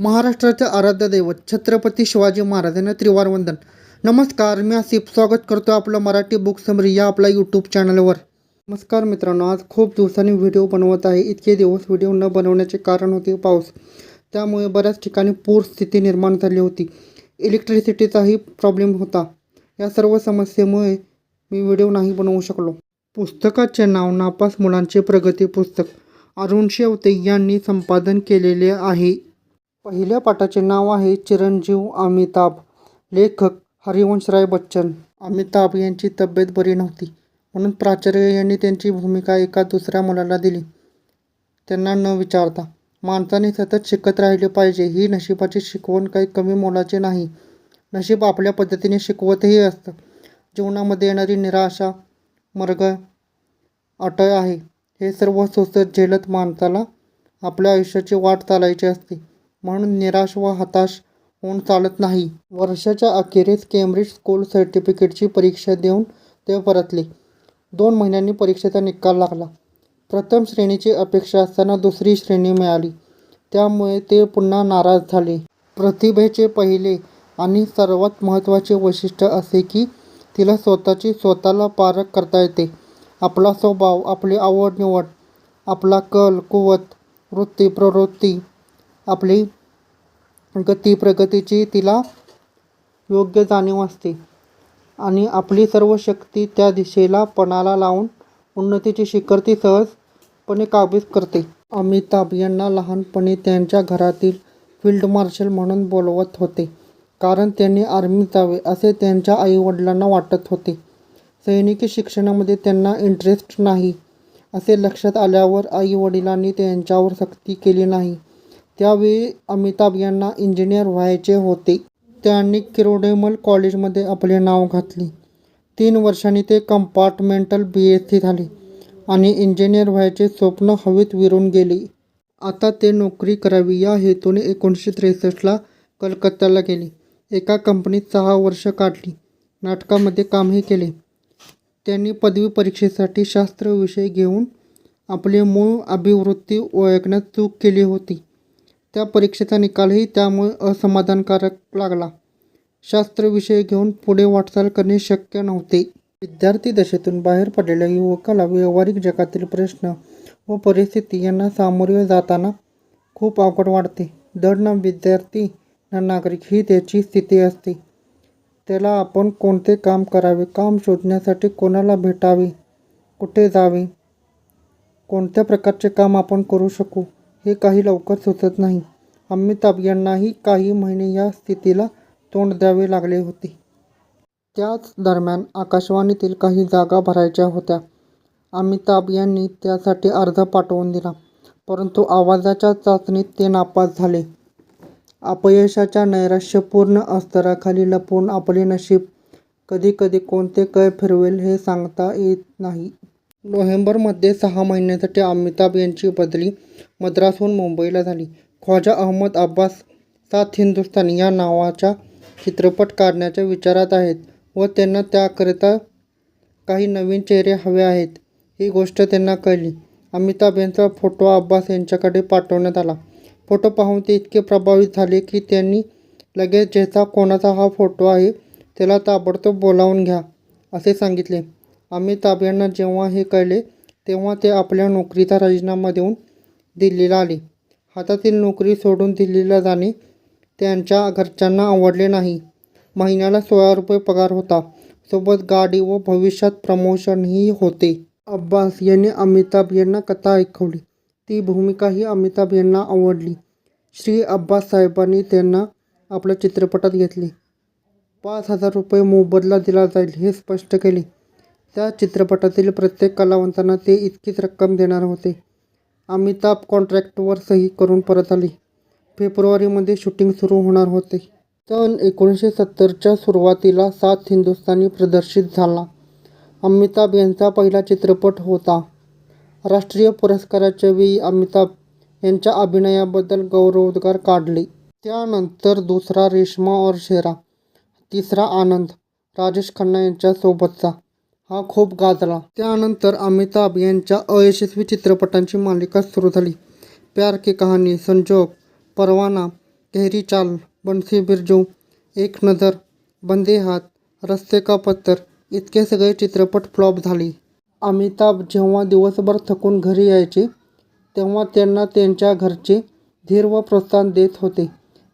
महाराष्ट्राचे आराध्य दैवत छत्रपती शिवाजी महाराजांना त्रिवार वंदन नमस्कार मी आसिफ. स्वागत करतो आपलं मराठी बुक समरी या आपल्या यूट्यूब चॅनलवर नमस्कार मित्रांनो आज खूप दिवसांनी व्हिडिओ बनवत आहे. इतके दिवस व्हिडिओ न बनवण्याचे कारण होते पाऊस. त्यामुळे बऱ्याच ठिकाणी पूर स्थिती निर्माण झाली होती. इलेक्ट्रिसिटीचाही प्रॉब्लेम होता. या सर्व समस्येमुळे मी व्हिडिओ नाही बनवू शकलो. पुस्तकाचे नाव नापास मुलांचे प्रगती पुस्तक. अरुण शेवते यांनी संपादन केलेले आहे. पहिल्या पाठाचे नाव आहे चिरंजीव अमिताभ. लेखक हरिवंशराय बच्चन. अमिताभ यांची तब्येत बरी नव्हती. म्हणून प्राचार्य यांनी त्यांची भूमिका एका दुसऱ्या मुलाला दिली. त्यांना न विचारता. माणसाने सतत शिकत राहिले पाहिजे. ही नशिबाची शिकवण काही कमी मोलाची नाही. नशीब आपल्या पद्धतीने शिकवतही असतं. जीवनामध्ये येणारी निराशा मर्ग अटळ आहे. हे सर्व सोसत झेलत माणसाला आपल्या आयुष्याची वाट चालायची असते. म्हणून निराश व हताश होऊन चालत नाही. वर्षाच्या अखेरीस केम्ब्रिज स्कूल सर्टिफिकेटची परीक्षा देऊन ते परतले. दोन महिन्यांनी परीक्षेचा निकाल लागला. प्रथम श्रेणीची अपेक्षा असताना दुसरी श्रेणी मिळाली. त्यामुळे ते पुन्हा नाराज झाले. प्रतिभेचे पहिले आणि सर्वात महत्त्वाचे वैशिष्ट्य असे की तिला स्वतःची स्वतःला पारख करता येते. आपला स्वभाव आपली आवड निवड आपला कल कुवत वृत्ती प्रवृत्ती आपली गती प्रगतीची तिला योग्य जाणीव असते. आणि आपली सर्व शक्ती त्या दिशेला पणाला लावून उन्नतीची शिखर ती सहजपणे काबीज करते. अमिताभ यांना लहानपणी त्यांच्या घरातील फील्ड मार्शल म्हणून बोलवत होते. कारण त्यांनी आर्मीत जावे असे त्यांच्या आईवडिलांना वाटत होते. सैनिकी शिक्षणामध्ये त्यांना इंटरेस्ट नाही. असे लक्षात आल्यावर आईवडिलांनी त्यांच्यावर सक्ती केली नाही. त्यावेळी अमिताभ यांना इंजिनियर व्हायचे होते. त्यांनी किरोडेमल कॉलेजमध्ये आपले नाव घातले. तीन वर्षांनी ते कंपार्टमेंटल बी. एस. सी. झाले आणि इंजिनियर व्हायचे स्वप्न हवेत विरून गेले. आता ते नोकरी करावी या हेतूने एकोणीसशे त्रेसष्टला कलकत्त्याला गेले. एका कंपनीत सहा वर्ष काढली. नाटकामध्ये कामही केले. त्यांनी पदवी परीक्षेसाठी शास्त्र विषय घेऊन आपले मूळ अभिवृत्ती ओळखण्यात चूक केली होती. त्या परीक्षेचा निकालही त्यामुळे असमाधानकारक लागला. शास्त्र विषय घेऊन पुढे वाटचाल करणे शक्य नव्हते. विद्यार्थी दशेतून बाहेर पडलेल्या युवकाला व्यावहारिक जगातील प्रश्न व परिस्थिती यांना सामोरे जाताना खूप अवघड वाटते. दर ना विद्यार्थी ना नागरिक ही त्याची स्थिती असते. त्याला आपण कोणते काम करावे काम शोधण्यासाठी कोणाला भेटावे कुठे जावे कोणत्या प्रकारचे काम आपण करू शकू? हे काही लवकर सुचत नाही. अमिताभ यांनाही काही महिने या स्थितीला तोंड द्यावे लागले होते. त्याच दरम्यान आकाशवाणीतील काही जागा भरायच्या होत्या. अमिताभ यांनी त्यासाठी अर्ज पाठवून दिला परंतु आवाजाच्या चाचणीत ते नापास झाले. अपयशाच्या नैराश्यपूर्ण अस्तराखाली लपवून आपले नशीब कधीकधी कोणते कळ फिरवेल हे सांगता येत नाही. नोव्हेंबरमध्ये सहा महिन्यासाठी अमिताभ यांची बदली मद्रासहून मुंबईला झाली. ख्वाजा अहमद अब्बास सात हिंदुस्तान या नावाचा चित्रपट काढण्याच्या विचारात आहेत व त्यांना त्याकरिता काही नवीन चेहरे हवे आहेत. ही गोष्ट त्यांना कळली. अमिताभ यांचा फोटो अब्बास यांच्याकडे पाठवण्यात आला. फोटो पाहून ते इतके प्रभावित झाले की त्यांनी लगेच ज्याचा कोणाचा हा फोटो आहे त्याला ताबडतोब बोलावून घ्या असे सांगितले. अमिताभ यांना जेव्हा हे कळले तेव्हा ते आपल्या नोकरीचा राजीनामा देऊन दिल्लीला आले. हातातील नोकरी सोडून दिल्लीला जाणे त्यांच्या घरच्यांना आवडले नाही. महिन्याला सोळा रुपये पगार होता. सोबत गाडी व भविष्यात प्रमोशनही होते. अब्बास यांनी अमिताभ यांना कथा ऐकवली. ती भूमिकाही अमिताभ यांना आवडली. श्री अब्बास साहेबांनी त्यांना आपल्या चित्रपटात घेतले. पाच हजार रुपये मोबदला दिला जाईल हे स्पष्ट केले. त्या चित्रपटातील प्रत्येक कलावंतांना ते इतकीच रक्कम देणार होते. अमिताभ कॉन्ट्रॅक्टवर सही करून परत आली. फेब्रुवारीमध्ये शूटिंग सुरू होणार होते. सन एकोणीसशे सत्तरच्या सुरुवातीला सात हिंदुस्थानी प्रदर्शित झाला. अमिताभ यांचा पहिला चित्रपट होता. राष्ट्रीय पुरस्काराच्या वेळी अमिताभ यांच्या अभिनयाबद्दल गौरवोद्गार काढले. त्यानंतर दुसरा रेशमा और शेरा तिसरा आनंद राजेश खन्ना यांच्यासोबतचा. हा खूप गाजला. त्यानंतर अमिताभ यांच्या अयशस्वी चित्रपटांची मालिका सुरू झाली. प्यार की कहाणी संजोग परवाना गहरी चाल बन्सी बिरजू एक नजर बंदे हात रस्ते का पत्तर इतके सगळे चित्रपट फ्लॉप झाले. अमिताभ जेव्हा दिवसभर थकून घरी यायचे तेव्हा त्यांना त्यांच्या घरचे धीर व प्रोत्साहन देत होते.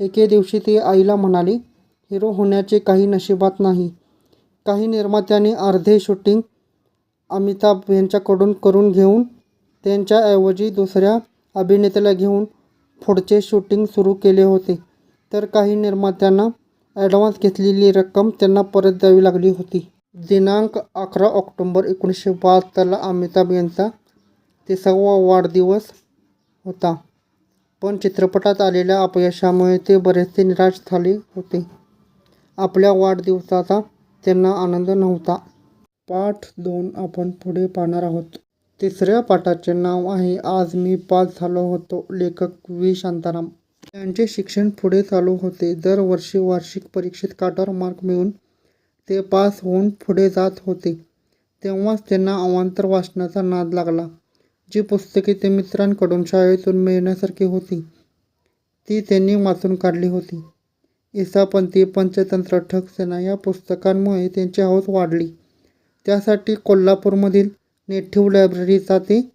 एके दिवशी ते आईला म्हणाले हिरो होण्याचे काही नशिबात नाही. काही निर्मात्यांनी अर्धे शूटिंग अमिताभ यांच्याकडून करून घेऊन त्यांच्याऐवजी दुसऱ्या अभिनेत्याला घेऊन पुढचे शूटिंग सुरू केले होते. तर काही निर्मात्यांना ॲडव्हान्स घेतलेली रक्कम त्यांना परत द्यावी लागली होती. दिनांक अकरा ऑक्टोंबर एकोणीसशे बहात्तरला अमिताभ यांचा तिसावा वाढदिवस होता. पण चित्रपटात आलेल्या अपयशामुळे ते बरेचसे निराश झाले होते. आपल्या वाढदिवसाचा त्यांना आनंद नव्हता. पाठ दोन आपण पुढे पाहणार आहोत. तिसऱ्या पाठाचे नाव आहे आज मी पास झालो होतो लेखक व्ही. शांताराम. त्यांचे शिक्षण पुढे चालू होते. दरवर्षी वार्षिक परीक्षेत काटावर मार्क मिळून ते पास होऊन पुढे जात होते. तेव्हाच त्यांना अवांतर वाचनाचा नाद लागला जी पुस्तके ते मित्रांकडून शाळेतून मिळण्यासारखी होती. ती त्यांनी वाचून काढली होती. इसापंथी पंचतंत्र ठकसेना या पुस्तकांमुळे त्यांची हौस वाढली. त्यासाठी कोल्हापूरमधील नेटिव्ह लायब्ररीचा ते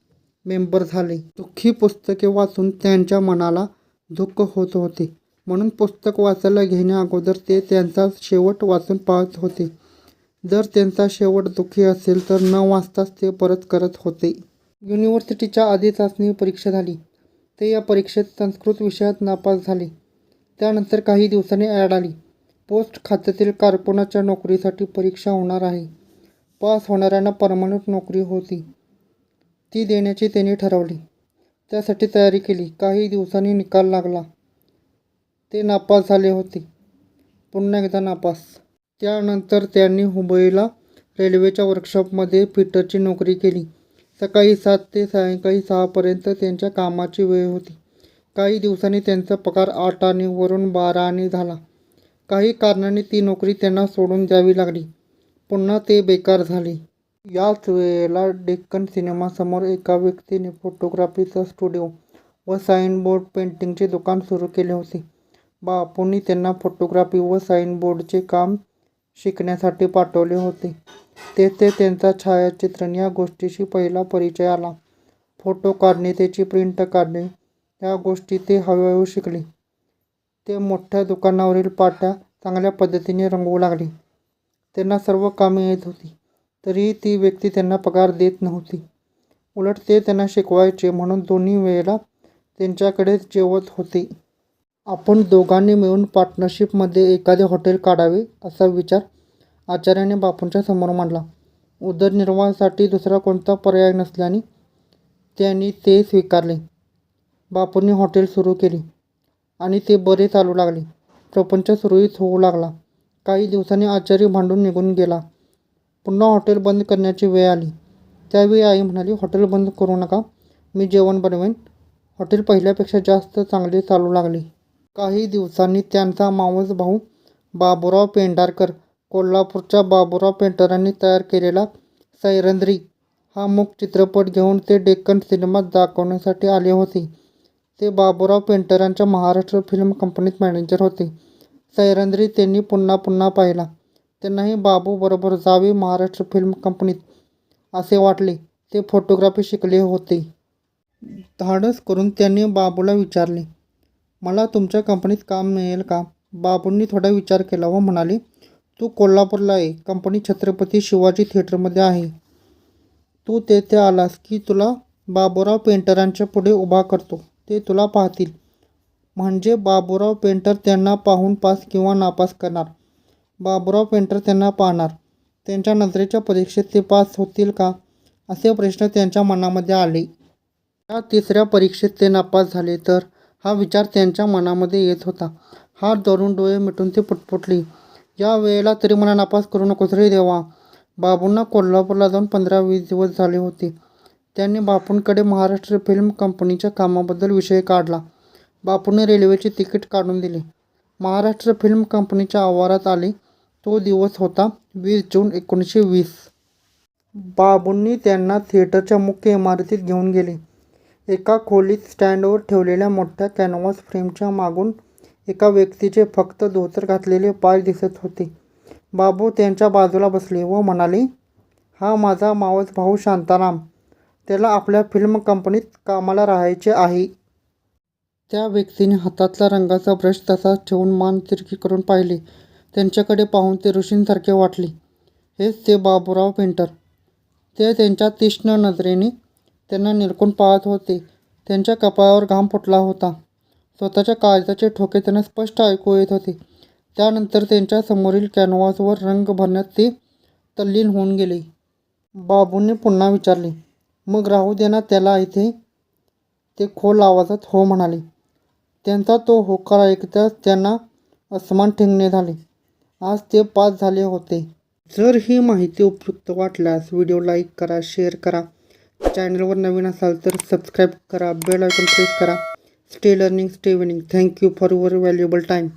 मेंबर झाले. दुःखी पुस्तके वाचून त्यांच्या मनाला दुःख होत होते. म्हणून पुस्तक वाचायला घेण्याअगोदर ते त्यांचा शेवट वाचून पाहत होते. जर त्यांचा शेवट दुःखी असेल तर न वाचताच ते परत करत होते. युनिव्हर्सिटीच्या आधी चाचणी परीक्षा झाली. ते या परीक्षेत संस्कृत विषयात नापास झाले. त्यानंतर काही दिवसांनी ॲड आली. पोस्ट खात्यातील कारकुनाच्या नोकरीसाठी परीक्षा होणार आहे. पास होणाऱ्यांना परमनंट नोकरी होती. ती देण्याची त्यांनी ठरवली. त्यासाठी तयारी केली. काही दिवसांनी निकाल लागला. ते नापास झाले होते. पुन्हा एकदा नापास. त्यानंतर त्यांनी हुबईला रेल्वेच्या वर्कशॉपमध्ये फिटरची नोकरी केली. सकाळी सात ते सायंकाळी सहापर्यंत त्यांच्या कामाची वेळ होती. काही दिवसांनी त्यांचा पगार आठ आणि वरून बारा आणि झाला. काही कारणाने ती नोकरी त्यांना सोडून द्यावी लागली. पुन्हा ते बेकार झाले. याच वेळेला डेक्कन सिनेमासमोर एका व्यक्तीने फोटोग्राफीचा स्टुडिओ व साईनबोर्ड पेंटिंगचे दुकान सुरू केले होते. बापूंनी त्यांना फोटोग्राफी व साईनबोर्डचे काम शिकण्यासाठी पाठवले होते. तेथे त्यांचा छायाचित्रण या गोष्टीशी पहिला परिचय आला. फोटो काढणे त्याची प्रिंट काढणे त्या गोष्टी ते हळूहळू शिकले. ते मोठ्या दुकानावरील पाट्या चांगल्या पद्धतीने रंगवू लागले. त्यांना सर्व कामे येत होती. तरीही ती व्यक्ती त्यांना पगार देत नव्हती. उलट ते त्यांना शिकवायचे म्हणून दोन्ही वेळेला त्यांच्याकडेच जेवत होते. आपण दोघांनी मिळून पार्टनरशिपमध्ये एखादे हॉटेल काढावे असा विचार आचार्याने बापूंच्या समोर मांडला. उदरनिर्वाहासाठी दुसरा कोणता पर्याय नसल्याने त्यांनी ते स्वीकारले. बापूंनी हॉटेल सुरू केले आणि ते बरे चालू लागले. प्रपंच सुरळीत होऊ लागला. काही दिवसांनी आचार्य भांडून निघून गेला. पुन्हा हॉटेल बंद करण्याची वेळ आली. त्यावेळी आई म्हणाली हॉटेल बंद करू नका. मी जेवण बनवेन. हॉटेल पहिल्यापेक्षा जास्त चांगले चालू लागले. काही दिवसांनी त्यांचा मावस भाऊ बाबुराव पेंढारकर कोल्हापूरच्या बाबुराव पेंटरांनी तयार केलेला सैरंद्री हा मूक चित्रपट घेऊन ते डेक्कन सिनेमात दाखवण्यासाठी आले होते. ते बाबूराव पेंटरांच्या महाराष्ट्र फिल्म कंपनीत मॅनेजर होते. सैरंद्री त्यांनी पुन्हा पुन्हा पाहिला. त्यांनाही बाबूबरोबर जावे महाराष्ट्र फिल्म कंपनीत असे वाटले. ते फोटोग्राफी शिकले होते. धाडस करून त्यांनी बाबूला विचारले मला तुमच्या कंपनीत काम मिळेल का? बाबूंनी थोडा विचार केला व म्हणाले तू कोल्हापूरला आहे कंपनी छत्रपती शिवाजी थिएटरमध्ये आहे. तू तेथे आलास की तुला बाबूराव पेंटरांच्या पुढे उभा करतो. ते तुला पाहतील. म्हणजे बाबूराव पेंटर त्यांना पाहून पास किंवा नापास करणार. बाबूराव पेंटर त्यांना पाहणार. त्यांच्या नजरेच्या परीक्षेत ते पास होतील का? असे प्रश्न त्यांच्या मनामध्ये आले. या तिसऱ्या परीक्षेत ते नापास झाले तर हा विचार त्यांच्या मनामध्ये येत होता. हात धरून डोळे मिटून ते पुटपुटली. या वेळेला तरी मला नापास करू नकोस रे देवा. बाबूंना कोल्हापूरला जाऊन पंधरा वीस दिवस झाले होते. त्यांनी बापूंकडे महाराष्ट्र फिल्म कंपनीच्या कामाबद्दल विषय काढला. बापूने रेल्वेचे तिकीट काढून दिले. महाराष्ट्र फिल्म कंपनीच्या आवारात आले. तो दिवस होता वीस जून एकोणीसशे वीस. बाबूंनी त्यांना थिएटरच्या मुख्य इमारतीत घेऊन गेले. एका खोलीत स्टँडवर ठेवलेल्या मोठ्या कॅनव्हास फ्रेमच्या मागून एका व्यक्तीचे फक्त धोतर घातलेले पाय दिसत होते. बाबू त्यांच्या बाजूला बसले व म्हणाले हा माझा मावस भाऊ शांताराम. त्याला आपल्या फिल्म कंपनीत कामाला राहायचे आहे. त्या व्यक्तीने हातातला रंगाचा ब्रश तसाच ठेवून मान तिरकी करून पाहिले. त्यांच्याकडे पाहून ते ऋषींसारखे वाटले. हेच ते बाबूराव पेंटर. ते त्यांच्या तीक्ष्ण नजरेने त्यांना निरकून पाहत होते. त्यांच्या कपाळावर घाम फुटला होता. स्वतःच्या काळजाचे ठोके त्यांना स्पष्ट ऐकू येत होते. त्यानंतर त्यांच्या समोरील कॅनव्हासवर रंग भरण्यात ते तल्लीन होऊन गेले. बाबूने पुन्हा विचारले मग राहू दे ना त्याला इथे. ते खोल आवाजात हो म्हणाले. त्यांचा तो होकार ऐकताच त्यांना असमान ठेंगणे झाले. आज ते पास झाले होते. जर ही माहिती उपयुक्त वाटल्यास व्हिडिओ लाईक करा शेअर करा. चॅनलवर नवीन असाल तर सबस्क्राईब करा बेल आयकॉन प्रेस करा. Stay learning stay winning. Thank you for your valuable time